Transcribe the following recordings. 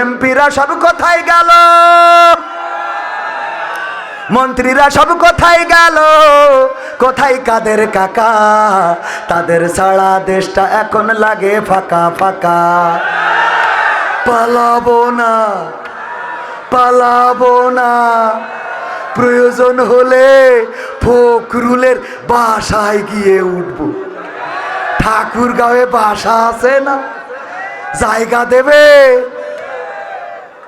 এমপিরা সব কোথায় গেল। মন্ত্রীরা সব কোথায় গেল। কোথায় কাদের কাকা? তাদের সারা দেশটা এখন লাগে ফাঁকা ফাঁকা। পালাবো না পালাবো না। প্রয়োজন হলে ফখরুলের বাসায় গিয়ে উঠবো। ঠাকুর গাঁয়ে বাসা আছে না? জায়গা দেবে?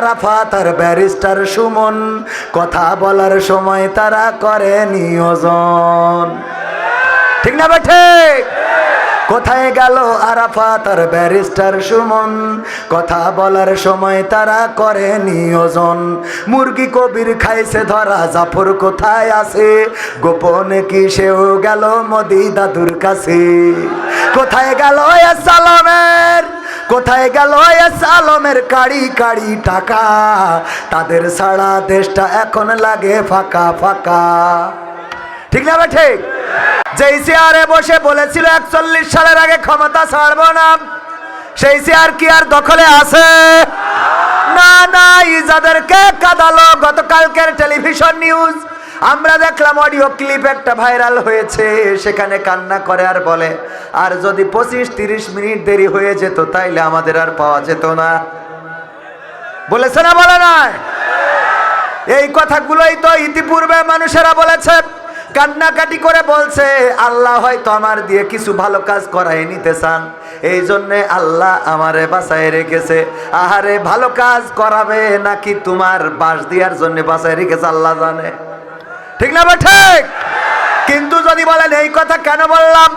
আরাফাত আর ব্যারিস্টার সুমন, কথা বলার সময় তারা করে নিয়োজন। ঠিক না বেঠে কোথায় গেল আরাফাত আর ব্যারিস্টার সুমন? কথা বলার সময় তারা করে নিয়োজন। মুরগি কবির খাইছে ধরা, জাফর কোথায় আছে? গোপনে কি সেও গেল মোদি দাদুর কাছে? কোথায় গেল সালামের কোথায় গেল এস আলমের কাড়ি কাড়ি টাকা? তাদের সারা দেশটা এখন লাগে ফাঁকা ফাঁকা। ঠিক না ঠিক? যেই চেয়ারে বসে বলেছিল একচল্লিশ সালের আগে ক্ষমতা ছাড়বো না, সেই চেয়ার কি আর দখলে আছে? না না যাদেরকে কাদালো গতকালকের টেলিভিশন নিউজ আমরা দেখলাম অডিও ক্লিপ একটা ভাইরাল হয়েছে, সেখানে কান্না করে আর বলে, আর যদি পঁচিশ তিরিশ মিনিট দেরি হয়ে যেত, তাইলে আমাদের আর পাওয়া যেত না। বলেছে না, বলে নাই? এই কথাগুলোই তো ইতিপূর্বে মানুষেরা বলেছে। কান্নাকাটি করে বলছে, আল্লাহ হয়তো আমার দিয়ে কিছু ভালো কাজ করাই নিতে চান। এই জন্যে আল্লাহ আমারে বাঁচায় রেখেছে। আহারে, ভালো কাজ করাবে নাকি তোমার বাস দেওয়ার জন্য বাঁচায় রেখেছে, আল্লাহ জানে। ঠিক না বা ঠিক? কিন্তু যদি বলেন এই কথা কেন বললাম?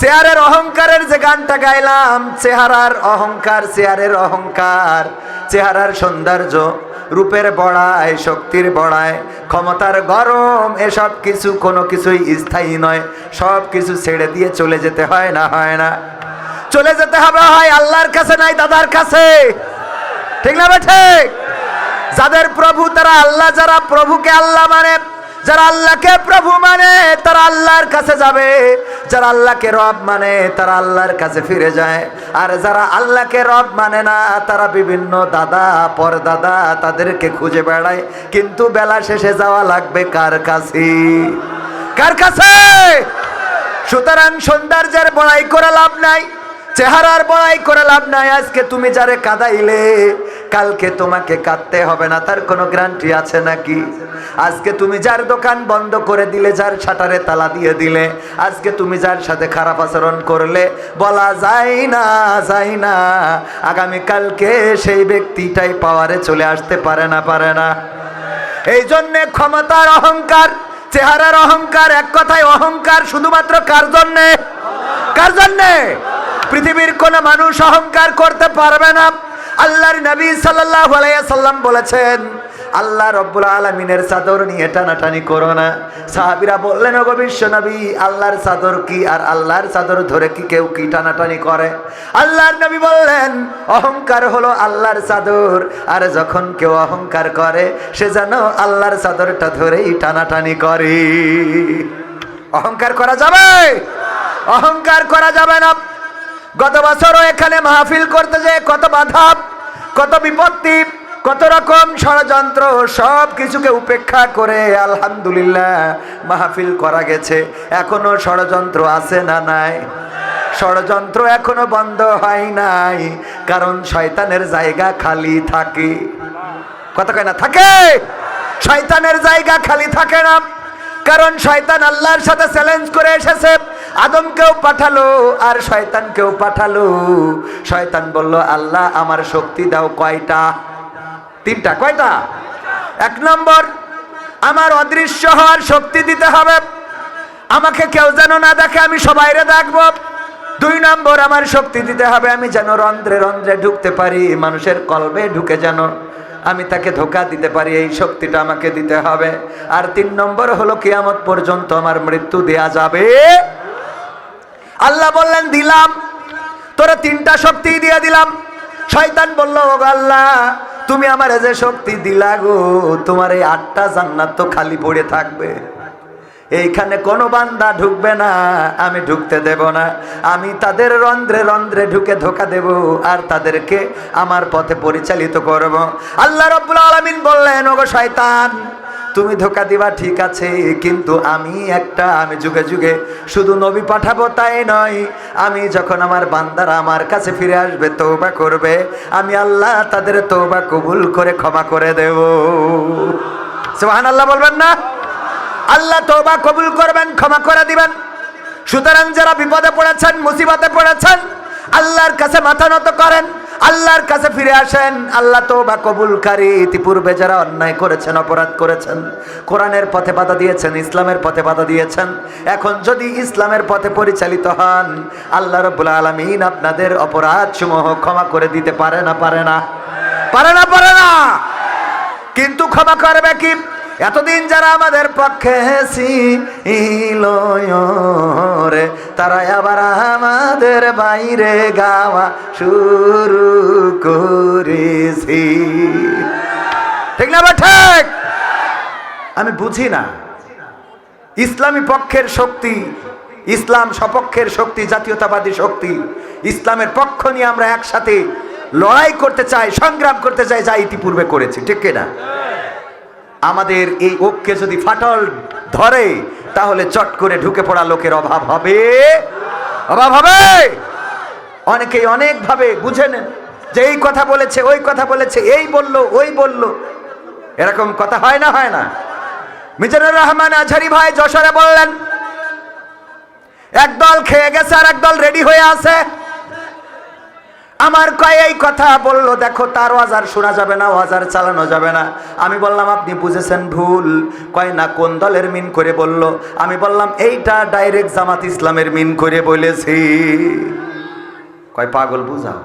চেয়ারের অহংকারের যে গানটা গাইলাম, চেহারার অহংকার, চেয়ারের অহংকার, চেহারার সৌন্দর্য, রূপের বড়ায় শক্তির বড়ায় ক্ষমতার গরম, এসব কিছু কোনো কিছুই স্থায়ী নয়। সব কিছু ছেড়ে দিয়ে চলে যেতে হয় না হয় না। চলে যেতে হবে হয় আল্লাহর কাছে, নাই দাদার কাছে। ঠিক না ঠিক? যাদের প্রভু, তারা আল্লাহ, যারা প্রভুকে আল্লাহ মানে যারা আল্লাহকে প্রভু মানে তারা আল্লাহর কাছে যাবে। যারা আল্লাহকে রব মানে তারা আল্লাহর কাছে ফিরে যায়। আর যারা আল্লাহকে রব মানে না, তারা বিভিন্ন দাদা, পরদাদা তাদেরকে খুঁজে বেড়ায়। কিন্তু বেলা শেষে যাওয়া লাগবে কার কাছে? কার কাছে? সুতরাং সৌন্দর্যের বড়াই করে লাভ নাই। চেহারার বড়াই করে লাভ নাই, আজকে তুমি যারে কাদাইলে, কালকে তোমাকে কাঁদতে হবে না, তার কোনো গ্যারান্টি আছে নাকি? আজকে তুমি যার দোকান বন্ধ করে দিলে, যার শাটারে তালা দিয়ে দিলে, আজকে তুমি যার সাথে খারাপ আচরণ করলে, বলা যায় না যায় না, আগামী কালকে সেই ব্যক্তিটাই পাওয়ারে চলে আসতে পারে না পারে না। এই জন্যে ক্ষমতার অহংকার, চেহারার অহংকার, এক কথায় অহংকার শুধুমাত্র কার জন্যে? কার জন্যে? পৃথিবীর কোন মানুষ অহংকার করতে পারবে না। আল্লাহর নবী সাল্লাল্লাহু আলাইহি সাল্লাম বলেছেন, আল্লাহ রব্বুল আলমিনের চাদর নিয়ে টানাটানি করো না। সাহাবিরা বললেন, ওগো বিশ্ব নবী, আল্লাহর চাদর কি আর আল্লাহর চাদর ধরে কি কেউ কি টানাটানি করে? আল্লাহর নবী বললেন, অহংকার হলো আল্লাহর চাদর, আর যখন কেউ অহংকার করে, সে যেন আল্লাহর চাদরটা ধরেই টানাটানি করে। অহংকার করা যাবে? অহংকার করা যাবে না। গত বছরও এখানে মাহফিল করতে যে কত বাধা, কত বিপত্তি, কত রকম ষড়যন্ত্র, সব কিছুকে উপেক্ষা করে আলহামদুলিল্লাহ মাহফিল করা গেছে। এখনও ষড়যন্ত্র আছে না নাই? ষড়যন্ত্র এখনও বন্ধ হয় নাই, কারণ শয়তানের জায়গা খালি থাকে। কথা কয় না, থাকে? শয়তানের জায়গা খালি থাকে না। কারণ শয়তান আল্লাহর সাথে চ্যালেঞ্জ করে এসেছে। আদমকেও পাঠালো আর শয়তানকেও পাঠালো। শয়তান বলল, আল্লাহ, আমার শক্তি দাও কয়টা? তিনটা। কয়টা? এক নম্বর, আমার অদৃশ্য হওয়ার শক্তি দিতে হবে। আমাকে কেউ যেন না দেখে, আমি সবাইরে দেখব। দুই নম্বর, আমার শক্তি দিতে হবে, আমি যেন রন্ধ্রে রন্ধ্রে ঢুকতে পারি, মানুষের কলবে ঢুকে যেন আমি তাকে ধোকা দিতে পারি, এই শক্তিটা আমাকে দিতে হবে। আর তিন নম্বর হলো, কিয়ামত পর্যন্ত আমার মৃত্যু দেয়া যাবে। আল্লাহ বললেন, দিলাম। তোরা তিনটা শক্তি দিয়ে দিলাম। শয়তান বলল, ও আল্লাহ, তুমি আমার যে শক্তি দিলা গো, তোমার এই আটটা জান্নাত তো খালি পড়ে থাকবে। এইখানে কোনো বান্দা ঢুকবে না, আমি ঢুকতে দেব না। আমি তাদের রন্ধ্রে রন্ধ্রে ঢুকে ধোকা দেব আর তাদেরকে আমার পথে পরিচালিত করব। আল্লাহ রব্বুল আলামিন বললেন, ওগো শয়তান, তুমি ধোকা দিবা ঠিক আছে, কিন্তু আমি একটা, আমি যুগে যুগে শুধু নবী পাঠাবো তাই নয়। আমি যখন আমার বান্দারা আমার কাছে ফিরে আসবে তৌবা করবে, আমি আল্লাহ তাদের তৌবা কবুল করে ক্ষমা করে দেব। সুবহান আল্লাহ বলবেন না? আল্লাহ তৌবা কবুল করবেন, ক্ষমা করে দিবেন। সুতরাং যারা বিপদে পড়েছেন, মুসিবতে পড়েছেন, আল্লাহর কাছে মাথা নত করেন, আল্লাহর কাছে ফিরে আসেন, আল্লাহ তৌবা কবুলকারী। ইতিপূর্বে যারা অন্যায় করেছেন, অপরাধ করেছেন, কোরআনের পথে বাধা দিয়েছেন, ইসলামের পথে বাধা দিয়েছেন, এখন যদি ইসলামের পথে পরিচালিত হন, আল্লাহ রব্বুল আলমিন আপনাদের অপরাধ সমূহ ক্ষমা করে দিতে পারে না পারে না। পারে না পারে না। কিন্তু ক্ষমা করবে কি? এতদিন যারা আমাদের পক্ষে ছিল রে তারা আবার আমাদের বাইরে গাওয়া শুরু করেছি। ঠিক না বা ঠিক? আমি বুঝি না। ইসলামী পক্ষের শক্তি, ইসলাম সপক্ষের শক্তি, জাতীয়তাবাদী শক্তি, ইসলামের পক্ষ নিয়ে আমরা একসাথে লড়াই করতে চাই, সংগ্রাম করতে চাই, যা ইতিপূর্বে করেছি। ঠিক কিনা আমাদের এই ঐক্যে যদি ফাটল ধরে, তাহলে চট করে ঢুকে পড়া লোকের অভাব হবে। অভাব হবে! অনেকেই অনেকভাবে বুঝে নেন যে এই কথা বলেছে, ওই কথা বলেছে, এই বলল, ওই বলল। এরকম কথা হয় না হয় না। মিজানুর রহমান আঝারি ভাই যশোরে বললেন, একদল খেয়ে গেছে আর একদল রেডি হয়ে আছে। আমার কয় এই কথা বলল, দেখো তার ওয়াজার শোনা যাবে না, ওয়াজার চালানো যাবে না। আমি বললাম, আপনি বুঝেছেন ভুল। কয় না, কোন দলের মিন করে বলল? আমি বললাম, এইটা ডাইরেক্ট জামাত ইসলামের মিন করে বলেছি। কয়, পাগল, বুঝাও।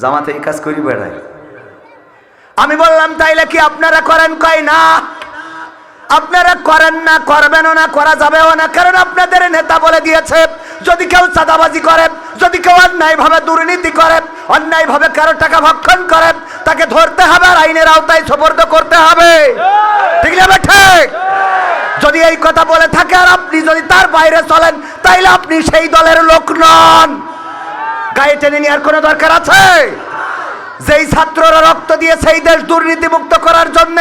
জামাতে এই কাজ করি বেড়ায়। আমি বললাম, তাইলে কি আপনারা করেন? কয়, না। আপনারা করেন না, করবেনও না, করা যাবেও না, কারণ আপনাদের নেতা বলে দিয়েছে, যদি কেউ চাঁদাবাজি করে, যদি কেউ অন্যায় ভাবে দুর্নীতি করে অন্যায় ভাবে কারও টাকা ভক্ষণ করে, তাকে ধরতে হবে আর আইনের আওতায় সোপর্দ করতে হবে। ঠিক না ঠিক যদি এই কথা বলে থাকে আর আপনি যদি তার বাইরে চলেন, তাইলে আপনি সেই দলের লোক নন। গায়ে টেনে নেওয়ার কোনো দরকার আছে? যেই ছাত্ররা রক্ত দিয়ে সেই দেশ দুর্নীতিমুক্ত করার জন্য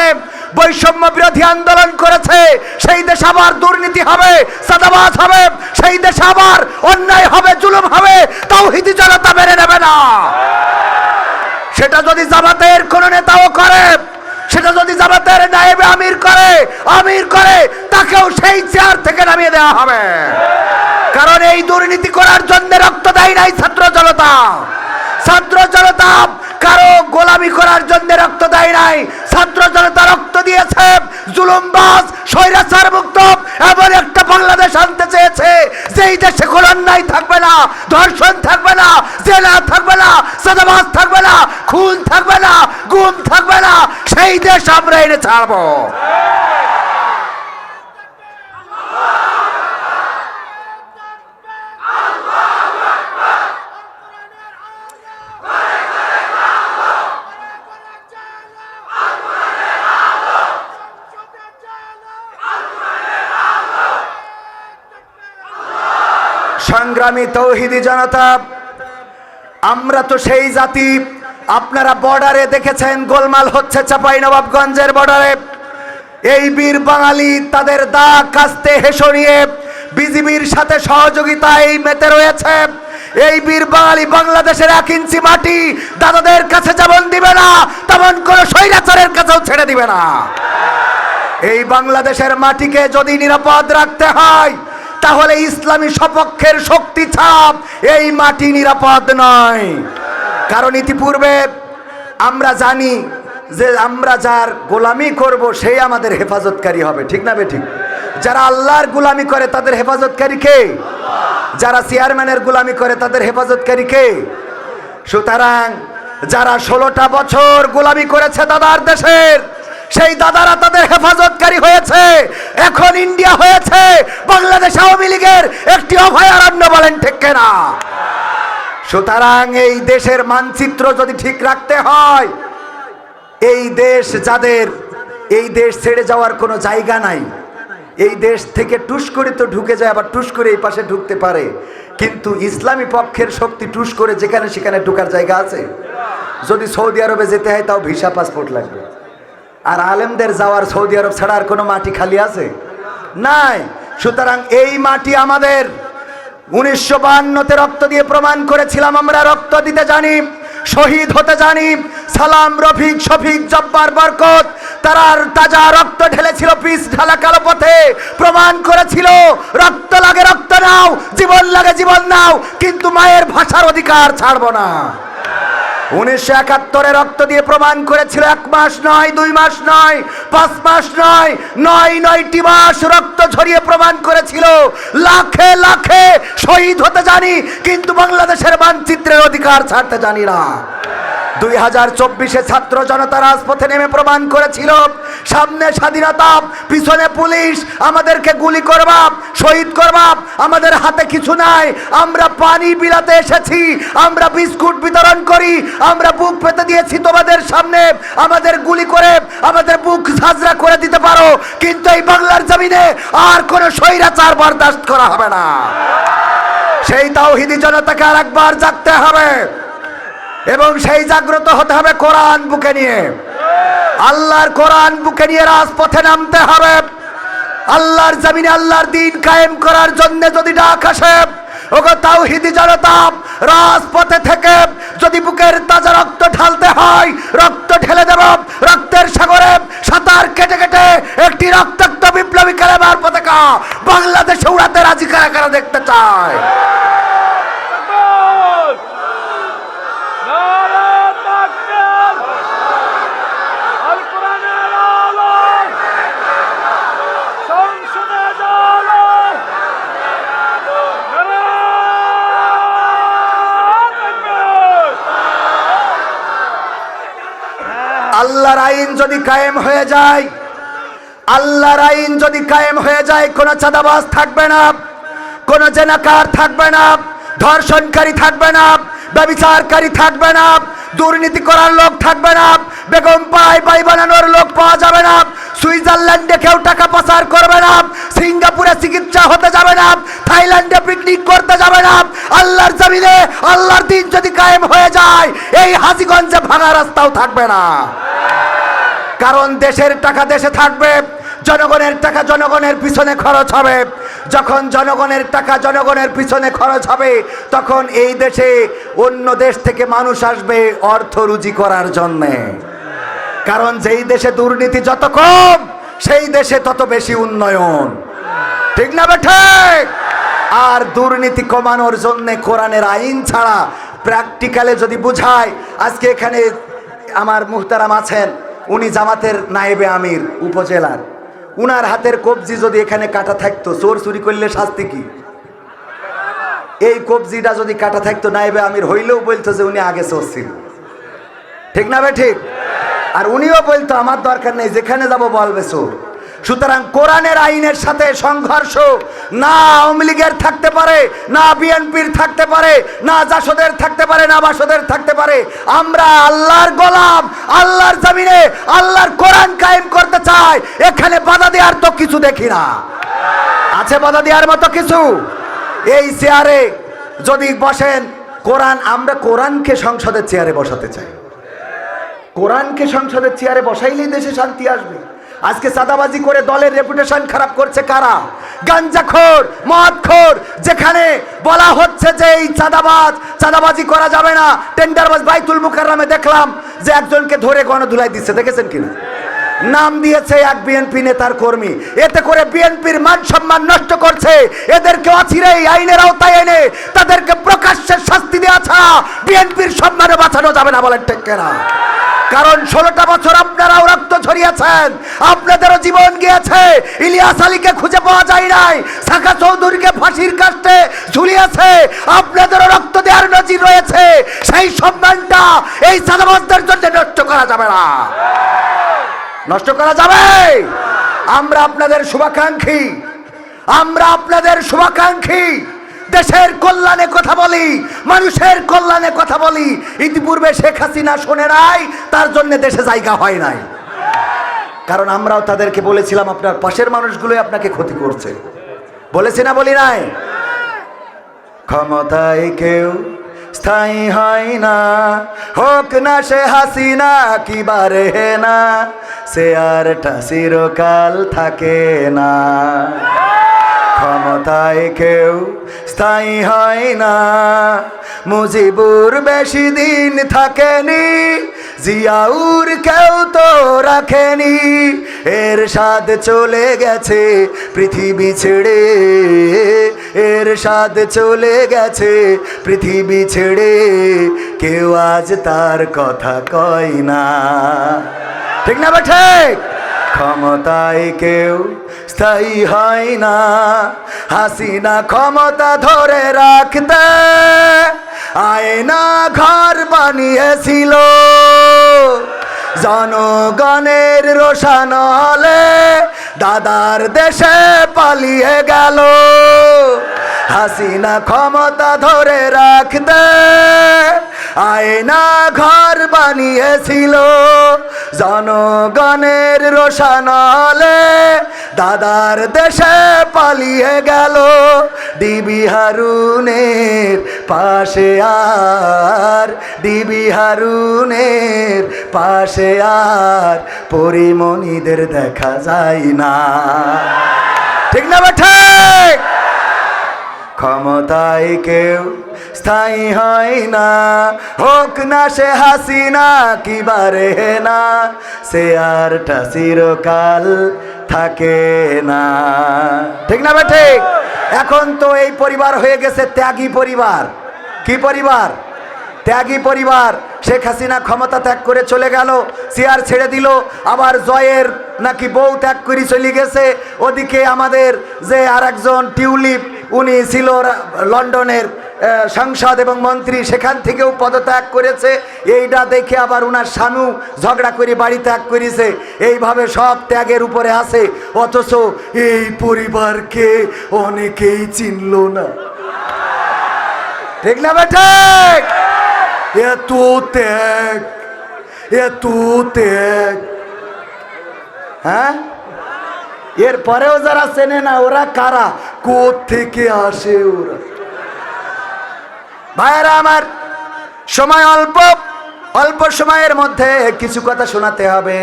বৈষম্য বিরোধী আন্দোলন করেছে, সেই দেশ আবার দুর্নীতি হবে সাদাবাজ হবে, সেই দেশে আবার অন্যায় হবে, জুলুম হবে তাও হিতি জনতা মেনে নেবে না। সেটা যদি জামাতের কোন নেতাও করে, সেটা যদি জামাতের নায়েবে আমির করে আমির করে, তাকেও সেই চেয়ার থেকে নামিয়ে দেওয়া হবে। কারণ এই দুর্নীতি করার জন্য রক্ত দেয় নাই ছাত্র জনতা। ছাত্র জনতা কারও গোলামি করার জন্য রক্ত দেয় নাই। ছাত্র জনতা রক্ত দিয়েছে, জুলুমবাজ, স্বৈরাচার মুক্ত, এমন একটা বাংলাদেশ আনতে চেয়েছে। যে এই দেশে কোনো থাকবে না, ধর্ষণ থাকবে না জেলা থাকবে না সদাবাস থাকবে না, খুন থাকবে না, গুম থাকবে না, সেই দেশ আমরা এনে ছাড়বো। সংগ্রামী তৌহিদি জনতা, আমরা তো সেই জাতি। আপনারা বর্ডারে দেখেছেন, গোলমাল হচ্ছে চাপাই নবাবগঞ্জের বর্ডারে। এই বীর বাঙালি তাদের দা কাস্তে হেসো নিয়ে বিজিবির সাথে সহযোগিতায় মেতে রয়েছে। এই বীর বাঙালি বাংলাদেশের এক ইঞ্চি মাটি, দাদাদের কাছে যেমন দিবে না, তেমন কোন স্বৈরাচারের কাছেও ছেড়ে দিবে না। এই বাংলাদেশের মাটিকে যদি নিরাপদ রাখতে হয় তাহলে ইসলামী সপক্ষের শক্তি ছাপ এই মাটি নিরাপদ নয়। কারণ ইতিপূর্বে আমরা জানি যে আমরা যার গোলামি করব, সেই আমাদের হেফাজতকারী হবে। ঠিক না বে ঠিক যারা আল্লাহর গোলামি করে তাদের হেফাজতকারী কে? যারা চেয়ারম্যানের গোলামি করে তাদের হেফাজতকারী কে? সুতরাং যারা ষোলোটা বছর গোলামি করেছে দাদার দেশের সেই দাদারা তাদের হেফাজতকারী হয়েছে। এখন ইন্ডিয়া হয়েছে। বাংলাদেশ আওয়ামী লীগের একটি অভয়ারণ্য বলেন ঠিক না সুতরাং এই দেশের মানচিত্র যদি ঠিক রাখতে হয়, এই দেশ যাদের, এই দেশ ছেড়ে যাওয়ার কোনো জায়গা নাই। এই দেশ থেকে টুস করে তো ঢুকে যায়, আবার টুস করে এই পাশে ঢুকতে পারে। কিন্তু ইসলামী পক্ষের শক্তি টুস করে যেখানে সেখানে ঢুকার জায়গা আছে। যদি সৌদি আরবে যেতে হয়, তাও ভিসা, পাসপোর্ট লাগবে। আর আলেমদের যাওয়ার সৌদি আরব ছাড়ার কোনো মাটি খালি আছে? নাই। সুতরাং এই মাটি আমাদের। উনিশশো বাহান্নতে রক্ত দিয়ে প্রমাণ করেছিলাম, আমরা রক্ত দিতে জানি, শহীদ হতে জানি, সালাম, রফিক, শফিক, জব্বার, বরকত তারার তাজা রক্ত ঢেলেছিল, পিস ঢালা কালো পথে। প্রমাণ করেছিল, রক্ত লাগে রক্ত নাও, জীবন লাগে জীবন নাও, কিন্তু মায়ের ভাষার অধিকার ছাড়বো না। উনিশশো একাত্তরে রক্ত দিয়ে প্রমাণ করেছিল, এক মাস নয়, দুই মাস নয়, পাঁচ মাস নয় নয়, নয়টি মাস রক্ত ঝরিয়ে প্রমাণ করেছিল। লাখে লাখে শহীদ হতে জানি, কিন্তু বাংলাদেশের মানচিত্রের অধিকার ছাড়তে জানি না। দুই হাজার চব্বিশে ছাত্র জনতা রাজপথে নেমে প্রমাণ করেছিল, সামনে স্বাধীনতা, পিছনে পুলিশ, আমাদেরকে গুলি করবাব শহীদ করবাব আমাদের হাতে কিছু নাই, আমরা পানি বিলাতে এসেছি, আমরা বিস্কুট বিতরণ করি, আমরা বুক পেতে দিয়েছি তোমাদের সামনে, আমাদের গুলি করে, আমাদের বুক ঝাঁঝরা করে দিতে পারো, কিন্তু এই বাংলার জমিনে আর কোনো স্বৈরাচার বরদাস্ত করা হবে না। সেই তাওহিদি জনতাকে আর একবার জাগতে হবে। এবং সেই জাগ্রত হতে হবে কোরআন বুকে নিয়ে। আল্লাহর কোরআন বুকে নিয়ে রাজপথে নামতে হবে। আল্লাহর জমিনে আল্লাহর দিন কায়েম করার জন্য যদি ডাক আসে, ওগো জনতা, রাজপথে থেকে যদি বুকের তাজা রক্ত ঢালতে হয়, রক্ত ঢেলে দেব, রক্তের সাগরে সাঁতার কেটে কেটে একটি রক্তাক্ত বিপ্লবী কালেমার পতাকা বাংলাদেশে উড়াতে রাজি কারা কারা আল্লাহর আইন যদি কায়েম হয়ে যায়, আল্লাহর আইন যদি কায়েম হয়ে যায়, কোনো চাঁদাবাজ থাকবে না, কোনো জেনাকার থাকবে না, ধর্ষণকারী থাকবে না, ব্যবিচারকারী থাকবে না, দুর্নীতি করার লোক থাকবে না, বেগম পাই বাই বানানোর লোক পাওয়া যাবে না, সুইজারল্যান্ডে কেউ টাকা পাচার করবে না, সিঙ্গাপুরে চিকিৎসা হতে যাবে না, থাইল্যান্ডে পিকনিক করতে যাবে না, আল্লাহর জমিনে আল্লাহর দিন যদি কায়েম হয়ে যায়, এই হাজিগঞ্জে ভাঙা রাস্তাও থাকবে না। কারণ দেশের টাকা দেশে থাকবে, জনগণের টাকা জনগণের পিছনে খরচ হবে। যখন জনগণের টাকা জনগণের পিছনে খরচ হবে, তখন এই দেশে অন্য দেশ থেকে মানুষ আসবে অর্থ রুজি করার জন্যে। কারণ যেই দেশে দুর্নীতি যত কম, সেই দেশে তত বেশি উন্নয়ন। ঠিক না বেঠে আর দুর্নীতি কমানোর জন্য কোরআনের আইন ছাড়া প্র্যাকটিক্যালে যদি বুঝায়, আজকে এখানে আমার মুহতারাম আছেন উনি জামাতের নায়েবে আমির, উপজেলার। উনার হাতের কবজি যদি এখানে কাটা থাকতো, চোর চুরি করলে শাস্তি কি? এই কবজিটা যদি কাটা থাকতো নাইবে আমির হইলেও বলতো যে উনি আগে চলছিল ঠিক না ভাই ঠিক? আর উনিও বলতো, আমার দরকার নেই, যেখানে যাব বলবে চোর। সুতরাং কোরআনের আইনের সাথে সংঘর্ষ, না আওয়ামী লীগের থাকতে পারে, না বিএনপির থাকতে পারে, না জাসদের থাকতে পারে, না বাসদের থাকতে পারে, আমরা আল্লাহর গোলাম, আল্লাহর জমিনে, আল্লাহর কোরআন কায়েম করতে চাই, এখানে বাধা দেওয়ার তো কিছু দেখি না। আছে বাধা দেওয়ার মতো কিছু? এই চেয়ারে যদি বসেন, কোরআন, আমরা কোরআনকে সংসদের চেয়ারে বসাতে চাই। কোরআনকে সংসদের চেয়ারে বসাইলেই দেশে শান্তি আসবে। আজকে চাঁদাবাজি করে দলের রেপুটেশন খারাপ করছে কারা? গাঞ্জাখোর, মদখোর, যেখানে বলা হচ্ছে যে এই চাঁদাবাজ, চাঁদাবাজি করা যাবে না। টেন্ডারবাজ বাইতুল মুখার নামে দেখলাম যে একজনকে ধরে গণধুলাই দিচ্ছে, দেখেছেন কিনা? নাম দিয়েছে এক বিএনপি নেতার কর্মী। এতে করে বিএনপির মান সম্মান নষ্ট করছে। এদেরকে অচিরেই আইনের আওতায় এনে তাদেরকে প্রকাশ্যে শাস্তি দেওয়া ছাড়া বিএনপির সম্মানে বাঁচানো যাবে না বলেন কেনা? কারণ ষোলোটা বছর আপনারাও রক্ত ছড়িয়েছেন আপনাদেরও জীবন গিয়েছে। ইলিয়াস আলীকে খুঁজে পাওয়া যায় নাই। শাখা চৌধুরীকে ফাঁসির কাস্টে ঝুলিয়েছে। আপনাদেরও রক্ত দেওয়ার নজির রয়েছে। সেই সম্মানটা এই সাদাবাজদের জন্য নষ্ট করা যাবে না। নষ্ট করা যাবে। আমরা আপনাদের শুভাকাঙ্ক্ষী। আমরা আপনাদের শুভাকাঙ্ক্ষী। দেশের কল্যাণে কথা বলি, মানুষের কল্যাণে কথা বলি। ইতিপূর্বে শেখ হাসিনা শোনে নাই, তার জন্য দেশে জায়গা হয় নাই। কারণ আমরাও তাদেরকে বলেছিলাম, আপনার পাশের মানুষগুলোই আপনাকে ক্ষতি করছে। বলেছি না, বলি নাই? ক্ষমতায় কেউ স্থায়ী হয় না। হোক না সে হাসিনা, কি বারে না। সে আরটা চিরকাল থাকে না। ক্ষমতায় কেউ স্থায়ী হয় না। মুজিবুর বেশি দিন থাকেনি। জিয়াউর কেউ তো রাখেনি। এর স্বাদ চলে গেছে পৃথিবী ছেড়ে। এর স্বাদ চলে গেছে পৃথিবী ছেড়ে। কেউ আজ তার কথা কয় না। ঠিক না বা ঠিক? ক্ষমতায় কেউ স্থায়ী হয় না। হাসিনা ক্ষমতা ধরে রাখতে আয়না ঘর বানিয়েছিল। জনগণের রোশান হলে দাদার দেশে পালিয়ে গেল। হাসিনা ক্ষমতা ধরে রাখতে আয়না ঘর বানিয়েছিল। জনগণের রোশানলে দাদার দেশে পালিয়ে গেল। ডিবি হারুনের পাশে আর ডিবি হারুনের পাশে আর পরিমণিদের দেখা যায় না। ঠিক না ক্ষমতায় কেউ স্থায়ী হয় না। হোক না সে হাসিনা, কি বারে না। সে আরটা চিরকাল থাকে না। ঠিক না ঠিক? এখন তো এই পরিবার হয়ে গেছে ত্যাগী পরিবার। কি পরিবার? ত্যাগী পরিবার। শেখ হাসিনা ক্ষমতা ত্যাগ করে চলে গেল, চেয়ার ছেড়ে দিল, আবার জয়ের নাকি বউ ত্যাগ করে চলে গেছে। ওদিকে আমাদের যে আর একজন টিউলিপ, উনি ছিল লন্ডনের সাংসদ এবং মন্ত্রী, সেখান থেকেও পদত্যাগ করেছে। এইটা দেখে আবার উনার স্বামীও ঝগড়া করে বাড়ি ত্যাগ করেছে। এইভাবে সব ত্যাগের উপরে আছে। অথচ এই পরিবারকে অনেকেই চিনল না। ঠিক না বেঠিক এত ত্যাগ তু ত্যাগ। হ্যাঁ? এরপরেও যারা চেনে না, ওরা কারা? থেকে আসে ওরা? ভাইয়েরা আমার, সময় অল্প অল্প সময়ের মধ্যে কিছু কথা শোনাতে হবে।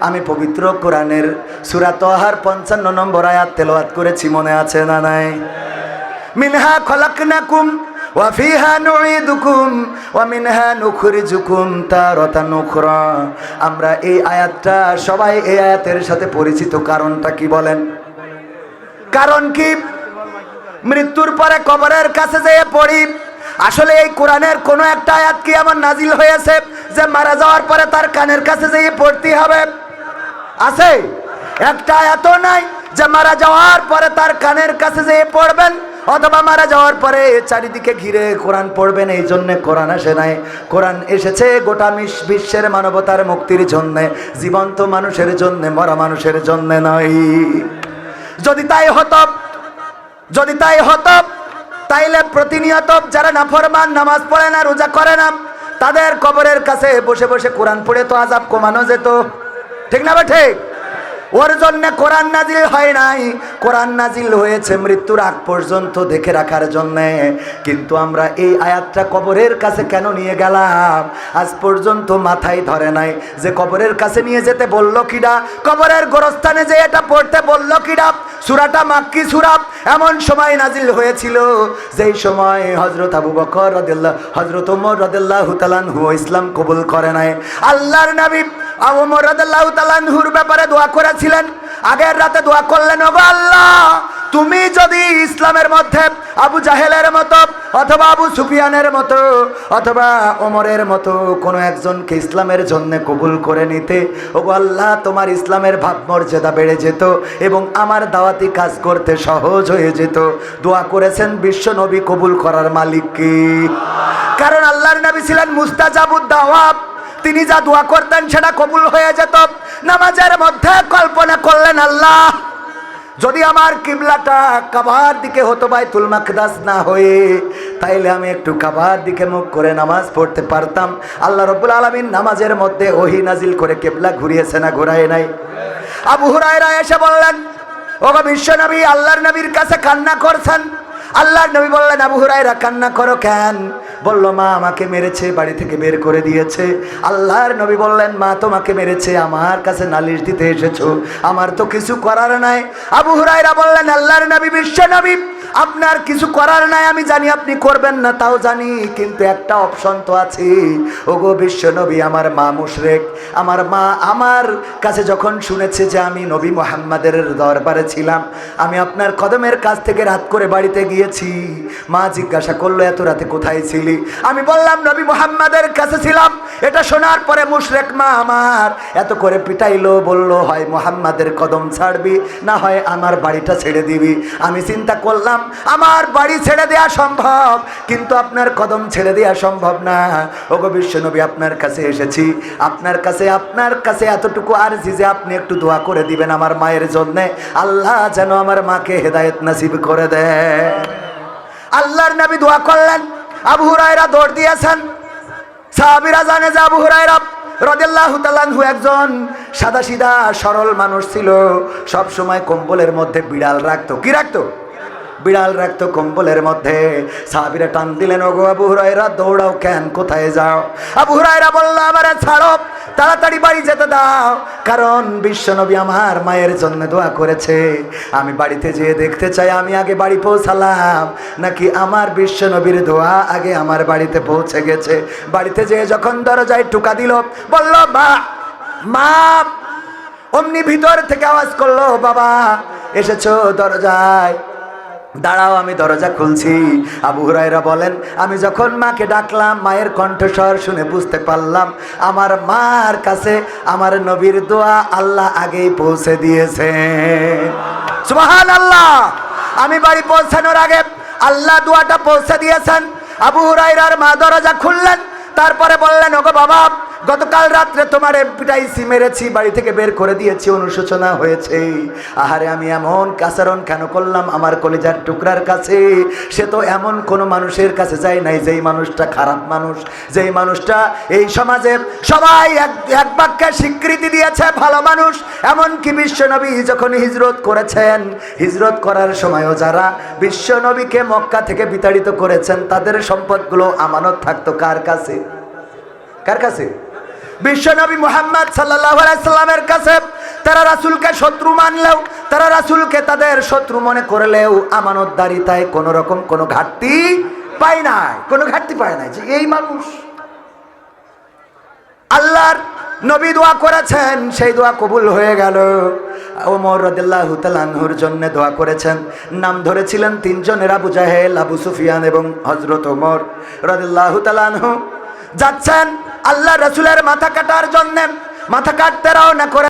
আমি পবিত্র কোরআনের সুরা তহার পঞ্চান্ন নম্বর আয়াত তেলাওয়াত করেছি, মনে আছে না নাই? মিনহা খলাকনাকুম ওয়া আমরা এই আয়াতটা, সবাই এই আয়াতের সাথে পরিচিত, কারণটা কি বলেন? কারণ কি? মৃত্যুর পরে কবরের কাছে যেয়ে পড়ি। আসলে এই কোরআনের কোনো একটা আয়াত কি আমার নাজিল হয়েছে? যে মারা যাওয়ার পরে তার কানের কাছে যেয়ে পড়তে হবে। আছে? একটা আয়াতও নাই যে মারা যাওয়ার পরে তার কানের কাছে যেয়ে পড়বেন। অথবা মারা যাওয়ার পরে চারিদিকে ঘিরে কোরআন পড়বেন, এই জন্য কোরআন আসে নাই। কোরআন এসেছে গোটা বিশ্বের মানবতার মুক্তির জন্য, জীবন্ত মানুষের জন্য, মরা মানুষের জন্য নয় যদি তাই হতো, যদি তাই হতো, তাইলে প্রতিনিয়ত যারা নাফরমান, নামাজ পড়ে না, রোজা করে না, তাদের কবরের কাছে বসে বসে কোরআন পড়ে তো আজাব কমানো যেত। ঠিক না বা ঠিক? ওর জন্য কোরআন নাজিল হয় নাই। কোরআন নাজিল হয়েছে মৃত্যুর আগ পর্যন্ত দেখে রাখার জন্য। কিন্তু আমরা এই আয়াতটা কবরের কাছে কেন নিয়ে গেলাম? আজ পর্যন্ত মাথায় ধরে নাই। যে কবরের কাছে নিয়ে যেতে বলল কিডা কবরের গোরস্থানে যে এটা পড়তে বলল কিডা সুরাটা মাক্কি সুরা এমন সময় নাজিল হয়েছিল। যেই সময় হজরত আবু বকর রদিল্লাহ হজরত ওমর রদিল্লাহ তালানহু ইসলাম কবুল করে নাই। আল্লাহর নবী ওমর রদিল্লাহ তালানহুর ব্যাপারে দোয়া করেছিলেন। আগের রাতে দোয়া করলেন, ওগো আল্লাহ, তুমি যদি ইসলামের মধ্যে আবু জাহেলের মতো অথবা আবু সুফিয়ানের মতো অথবা ওমরের মতো কোনো একজনকে ইসলামের জন্য কবুল করে নিতে, ওগো আল্লাহ, তোমার ইসলামের ভাবমর্যাদা বেড়ে যেত এবং আমার দাওয়াতি কাজ করতে সহজ হয়ে যেত। দোয়া করেছেন বিশ্ব নবী কবুল করার মালিককে। কারণ আল্লাহর নবী ছিলেন মুস্তাজাবুদ দাওয়াব। তিনি যা দোয়া করতেন সেটা কবুল হয়ে যেত। নামাজের মধ্যে কল্পনা করলেন, আল্লাহ, যদি আমার কিবলাটা কাবার দিকে হতো বাইতুল মাকদাস না হয়ে, তাইলে আমি একটু কাবার দিকে মুখ করে নামাজ পড়তে পারতাম। আল্লাহ রব্বুল আলমিন নামাজের মধ্যে ওহি নাজিল করে কেবলা ঘুরিয়েছে না ঘুরায় নাই। আবু হুরায়রা এসে বললেন, ওগো বিশ্ব নবী আল্লাহর নবীর কাছে কান্না করছেন। আল্লাহর নবী বললেন, আবু হুরাইরা কান্না করো কেন? বলল, মা আমাকে মেরেছে, বাড়ি থেকে বের করে দিয়েছে। আল্লাহর নবী বললেন, মা তোমাকে মেরেছে, আমার কাছে নালিশ দিতে এসেছ। আমার তো কিছু করার নাই। আবু হুরাইরা বললেন, আল্লাহর নবী, বিশ্ব নবী। আপনার কিছু করার নাই, আমি জানি আপনি করবেন না, তাও জানি, কিন্তু একটা অপশন তো আছে। ওগো বিশ্ব নবী, আমার মা মুশরেক, আমার মা আমার কাছে যখন শুনেছে যে আমি নবী মোহাম্মদের দরবারে ছিলাম, আমি আপনার কদমের কাছ থেকে রাত করে বাড়িতে গিয়েছি। মা জিজ্ঞাসা করল, এত রাতে কোথায় ছিলি? আমি বললাম, নবী মোহাম্মদের কাছে ছিলাম, এটা শোনার পরে মুশরেক মা আমার এত করে পিটাইলো, বলল, হয় মোহাম্মদের কদম ছাড়বি, না হয় আমার বাড়িটা ছেড়ে দিবি। আমি চিন্তা করলাম আমার বাড়ি ছেড়ে দেওয়া সম্ভব, কিন্তু আপনার কদম ছেড়ে দেওয়া সম্ভব না। ওগো বিশ্বনবী, আপনার কাছে এসেছি। আপনার কাছে আপনার কাছে এতটুকু আর যে আপনি একটু দোয়া করে দিবেন আমার মায়ের জন্য। আল্লাহ যেন আমার মাকে হেদায়েত নাসিব করে দেয় আল্লাহর নবী দোয়া করলেন, আবু হুরায়রা দৌড় দিয়েছেন। সাহাবিরা জানে যে আবু হুরায়রা রদিল্লাহু তালানহু একজন সাদা সিধা সরল মানুষ ছিল। সব সময় কম্বলের মধ্যে বিড়াল রাখতো। কি রাখতো? বিড়াল রাখতো কম্বলের মধ্যে। সাহাবিরা টান দিলেন, ওগো আবু হুরায়রা, দৌড়াও কেন? কোথায় যাও? আবু হুরায়রা বলল, আমারে ছাড়ো, তাড়াতাড়ি বাড়ি যেতে দাও, কারণ বিশ্বনবী আমার মায়ের জন্য দোয়া করেছে। আমি বাড়িতে যেয়ে দেখতে চাই, আমি আগে বাড়ি পৌঁছালাম, নাকি আমার বিশ্বনবীর দোয়া আগে আমার বাড়িতে পৌঁছে গেছে? বাড়িতে যেয়ে যখন দরজায় টুকা দিল, বলল, মা মা, অমনি ভিতর থেকে আওয়াজ করল, বাবা, এসেছ দরজায়। দাঁড়াও, আমি দরজা খুলছি। আবু হুরাইরা বলেন, আমি যখন মাকে ডাকলাম, মায়ের কণ্ঠস্বর শুনে বুঝতে পারলাম, আমার মার কাছে আমার নবীর দোয়া আল্লাহ আগেই পৌঁছে দিয়েছে। সুবহান আল্লাহ আমি বাড়ি পৌঁছানোর আগে আল্লাহ দোয়াটা পৌঁছে দিয়েছেন। আবু হুরাইরার মা দরজা খুললেন, তারপরে বললেন, ওগো বাবা গতকাল রাত্রে তোমার পিটাইছি মেরেছি, বাড়ি থেকে বের করে দিয়েছি, অনুশোচনা হয়েছে। আহারে, আমি এমন কাচারণ কেন করলাম আমার কলেজার টুকরার কাছে? সে তো এমন কোনো মানুষের কাছে যায় নাই, যেই মানুষটা খারাপ মানুষ, যেই মানুষটা এই সমাজে সবাই এক এক বাক্যে স্বীকৃতি দিয়েছে, ভালো মানুষ। এমনকি বিশ্বনবী যখন হিজরত করেছেন, হিজরত করার সময়ও যারা বিশ্বনবীকে মক্কা থেকে বিতাড়িত করেছেন, তাদের সম্পদগুলো আমানত থাকতো কার কাছে? কার কাছে? বিশ্বনবী মোহাম্মদ সাল্লাহ কাছে তারা রাসুলকে শত্রু মানলেও, তারা রাসুলকে তাদের শত্রু মনে করলেও আমানতদারিতায় কোনো রকম কোনো ঘাটতি পায় নাই। কোনো ঘাটতি পায় নাই যে এই মানুষ। আল্লাহর নবী দোয়া করেছেন, সেই দোয়া কবুল হয়ে গেল। ওমর রদিল্লাহ তালানহুর জন্য দোয়া করেছেন। নাম ধরেছিলেন তিনজনের আবু জাহেল, আবু সুফিয়ান এবং হজরত ওমর রদিল্লাহ তালানহু যাচ্ছেন আল্লাহ রসুলের মাথা কাটার জন্য মাথা কাটতে রওনা করে